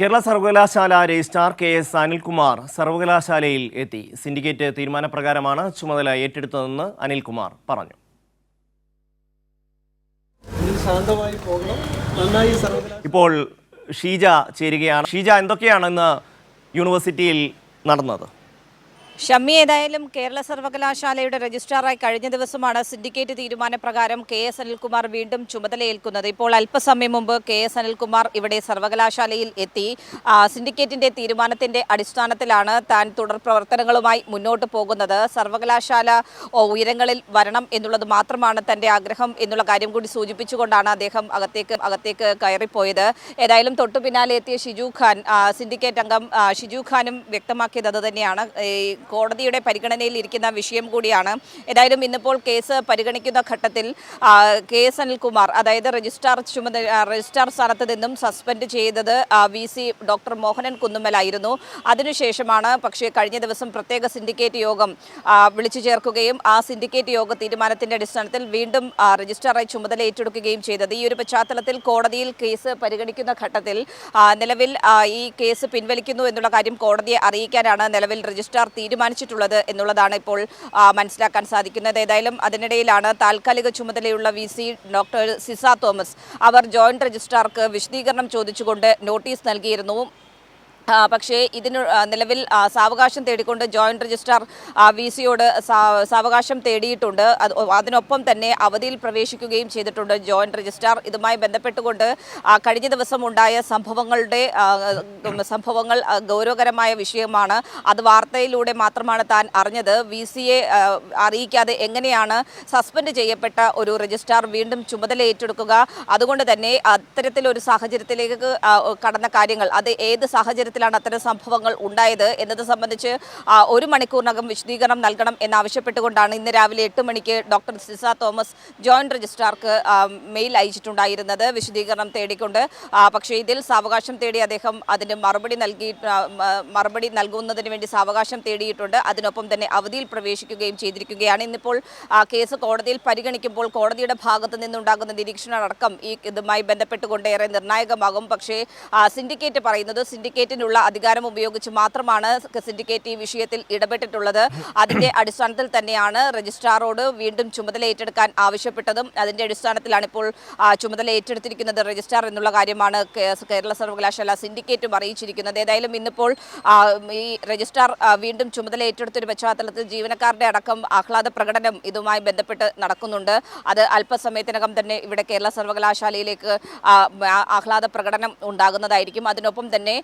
കേരള സർവകലാശാല registrar K S Anilkumar സർവകലാശാലയിൽ എത്തി. സിൻഡിക്കേറ്റ് തീരുമാനപ്രകാരമാണ് ചുമതല ഏറ്റെടുത്തതെന്ന് അനിൽകുമാർ പറഞ്ഞു. ഇപ്പോൾ ഷീജ ചേരുകയാണ്. ഷീജ എന്തൊക്കെയാണ് ഇന്ന് യൂണിവേഴ്സിറ്റിയിൽ നടന്നത്? ഷമ്മി ഏതായാലും കേരള സർവകലാശാലയുടെ രജിസ്ട്രാറായി കഴിഞ്ഞ ദിവസമാണ് സിൻഡിക്കേറ്റ് തീരുമാനപ്രകാരം കെ എസ് അനിൽകുമാർ വീണ്ടും ചുമതലയേൽക്കുന്നത്. ഇപ്പോൾ അല്പസമയം മുമ്പ് കെ എസ് അനിൽകുമാർ ഇവിടെ സർവകലാശാലയിൽ എത്തി. സിൻഡിക്കേറ്റിന്റെ തീരുമാനത്തിന്റെ അടിസ്ഥാനത്തിലാണ് താൻ തുടർ പ്രവർത്തനങ്ങളുമായി മുന്നോട്ട് പോകുന്നത്. സർവകലാശാല ഉയരങ്ങളിൽ വരണം എന്നുള്ളത് മാത്രമാണ് തന്റെ ആഗ്രഹം എന്നുള്ള കാര്യം കൂടി സൂചിപ്പിച്ചുകൊണ്ടാണ് അദ്ദേഹം അകത്തേക്ക് അകത്തേക്ക് കയറിപ്പോയത്. ഏതായാലും തൊട്ടു പിന്നാലെ എത്തിയ ഷിജു ഖാൻ സിൻഡിക്കേറ്റ് അംഗം ഷിജു ഖാനും വ്യക്തമാക്കിയത് അത് തന്നെയാണ്. കോടതിയുടെ പരിഗണനയിൽ ഇരിക്കുന്ന വിഷയം കൂടിയാണ്. ഏതായാലും ഇന്നിപ്പോൾ കേസ് പരിഗണിക്കുന്ന ഘട്ടത്തിൽ കെ എസ് അനിൽകുമാർ അതായത് രജിസ്ട്രാർ ചുമതല രജിസ്ട്രാർ സ്ഥാനത്ത് നിന്നും സസ്പെൻഡ് ചെയ്തത് വി സി ഡോക്ടർ മോഹനൻ കുന്നുമ്മലായിരുന്നു അതിനുശേഷമാണ് പക്ഷേ കഴിഞ്ഞ ദിവസം പ്രത്യേക സിൻഡിക്കേറ്റ് യോഗം വിളിച്ചു ചേർക്കുകയും ആ സിൻഡിക്കേറ്റ് യോഗ തീരുമാനത്തിന്റെ അടിസ്ഥാനത്തിൽ വീണ്ടും രജിസ്ട്രാറായി ചുമതല ഏറ്റെടുക്കുകയും ചെയ്തത്. ഈ ഒരു പശ്ചാത്തലത്തിൽ കോടതിയിൽ കേസ് പരിഗണിക്കുന്ന ഘട്ടത്തിൽ നിലവിൽ ഈ കേസ് പിൻവലിക്കുന്നു എന്നുള്ള കാര്യം കോടതിയെ അറിയിക്കാനാണ് നിലവിൽ രജിസ്ട്രാർ തീരുമാനിച്ചിട്ടുള്ളത് എന്നുള്ളതാണ് ഇപ്പോൾ മനസ്സിലാക്കാൻ സാധിക്കുന്നത്. ഏതായാലും അതിനിടയിലാണ് താൽക്കാലിക ചുമതലയുള്ള V C doctor Sisa Thomas. അവർ ജോയിന്റ് രജിസ്ട്രാർക്ക് വിശദീകരണം ചോദിച്ചുകൊണ്ട് നോട്ടീസ് നൽകിയിരുന്നു. പക്ഷേ ഇതിന് നിലവിൽ സാവകാശം തേടിക്കൊണ്ട് ജോയിന്റ് രജിസ്ട്രാർ വി സിയോട് സാവകാശം തേടിയിട്ടുണ്ട്. അത് അതിനൊപ്പം തന്നെ അവധിയിൽ പ്രവേശിക്കുകയും ചെയ്തിട്ടുണ്ട് ജോയിന്റ് രജിസ്ട്രാർ. ഇതുമായി ബന്ധപ്പെട്ടുകൊണ്ട് കഴിഞ്ഞ ദിവസം ഉണ്ടായ സംഭവങ്ങളുടെ സംഭവങ്ങൾ ഗൗരവകരമായ വിഷയമാണ് അത് വാർത്തയിലൂടെ മാത്രമാണ് താൻ അറിഞ്ഞത്. വി സിയെ അറിയിക്കാതെ എങ്ങനെയാണ് സസ്പെൻഡ് ചെയ്യപ്പെട്ട ഒരു രജിസ്ട്രാർ വീണ്ടും ചുമതല ഏറ്റെടുക്കുക? അതുകൊണ്ട് തന്നെ അത്തരത്തിലൊരു സാഹചര്യത്തിലേക്ക് കടന്ന കാര്യങ്ങൾ അത് ഏത് സാഹചര്യത്തിലാണ് അത്തരം സംഭവങ്ങൾ ഉണ്ടായത് എന്നത് സംബന്ധിച്ച് ഒരു മണിക്കൂറിനകം വിശദീകരണം നൽകണം എന്നാവശ്യപ്പെട്ടുകൊണ്ടാണ് ഇന്ന് രാവിലെ എട്ട് മണിക്ക് ഡോക്ടർ സിസ തോമസ് ജോയിന്റ് രജിസ്ട്രാർക്ക് മെയിൽ അയച്ചിട്ടുണ്ടായിരുന്നത്. വിശദീകരണം തേടിക്കൊണ്ട് പക്ഷേ ഇതിൽ സാവകാശം തേടി അദ്ദേഹം അതിന് മറുപടി നൽകി മറുപടി നൽകുന്നതിന് വേണ്ടി സാവകാശം തേടിയിട്ടുണ്ട്. അതിനൊപ്പം തന്നെ അവധിയിൽ പ്രവേശിക്കുകയും ചെയ്തിരിക്കുകയാണ്. ഇന്നിപ്പോൾ കേസ് കോടതിയിൽ പരിഗണിക്കുമ്പോൾ കോടതിയുടെ ഭാഗത്ത് നിന്നുണ്ടാകുന്ന നിരീക്ഷണം അടക്കം ഈ ഇതുമായി ബന്ധപ്പെട്ടുകൊണ്ട് ഏറെ നിർണായകമാകും. പക്ഷേ സിൻഡിക്കേറ്റ് പറയുന്നത് സിൻഡിക്കേറ്റിനുള്ള അധികാരം ഉപയോഗിച്ച് മാത്രമാണ് സിൻഡിക്കേറ്റ് ഈ വിഷയത്തിൽ ഇടപെട്ടിട്ടുള്ളത്. അതിന്റെ അടിസ്ഥാനത്തിൽ തന്നെയാണ് രജിസ്ട്രാറോട് വീണ്ടും ചുമതല ഏറ്റെടുക്കാൻ ആവശ്യപ്പെട്ടതും അതിന്റെ അടിസ്ഥാനത്തിലാണ് ഇപ്പോൾ ചുമതല ഏറ്റെടുത്തിരിക്കുന്നത് രജിസ്ട്രാർ എന്നുള്ള കാര്യമാണ് കേരള സർവകലാശാല സിൻഡിക്കേറ്റും അറിയിച്ചിരിക്കുന്നത്. ഏതായാലും ഇന്നിപ്പോൾ ഈ രജിസ്ട്രാർ വീണ്ടും ചുമതല ഏറ്റെടുത്തൊരു പശ്ചാത്തലത്തിൽ ജീവനക്കാരുടെ അടക്കം ആഹ്ലാദ പ്രകടനം ഇതുമായി ബന്ധപ്പെട്ട് നടക്കുന്നുണ്ട്. അത് അല്പസമയത്തിനകം തന്നെ ഇവിടെ കേരള സർവകലാശാലയിലേക്ക് ആഹ്ലാദ പ്രകടനം ഉണ്ടാകുന്നതായിരിക്കും. അതിനൊപ്പം തന്നെ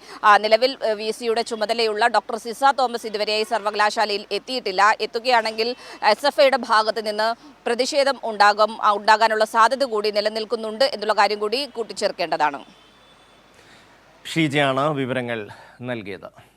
നിലവിൽ വി സിയുടെ ചുമതലയുള്ള ഡോക്ടർ സിസ തോമസ് ഇതുവരെയായി സർവകലാശാലയിൽ എത്തിയിട്ടില്ല. എത്തുകയാണെങ്കിൽ എസ് എഫ് ഐയുടെ ഭാഗത്ത് നിന്ന് പ്രതിഷേധം ഉണ്ടാകും ഉണ്ടാകാനുള്ള സാധ്യത കൂടി നിലനിൽക്കുന്നുണ്ട് എന്നുള്ള കാര്യം കൂടി കൂട്ടിച്ചേർക്കേണ്ടതാണ്. ഷീജയാണ് വിവരങ്ങൾ നൽകിയത്.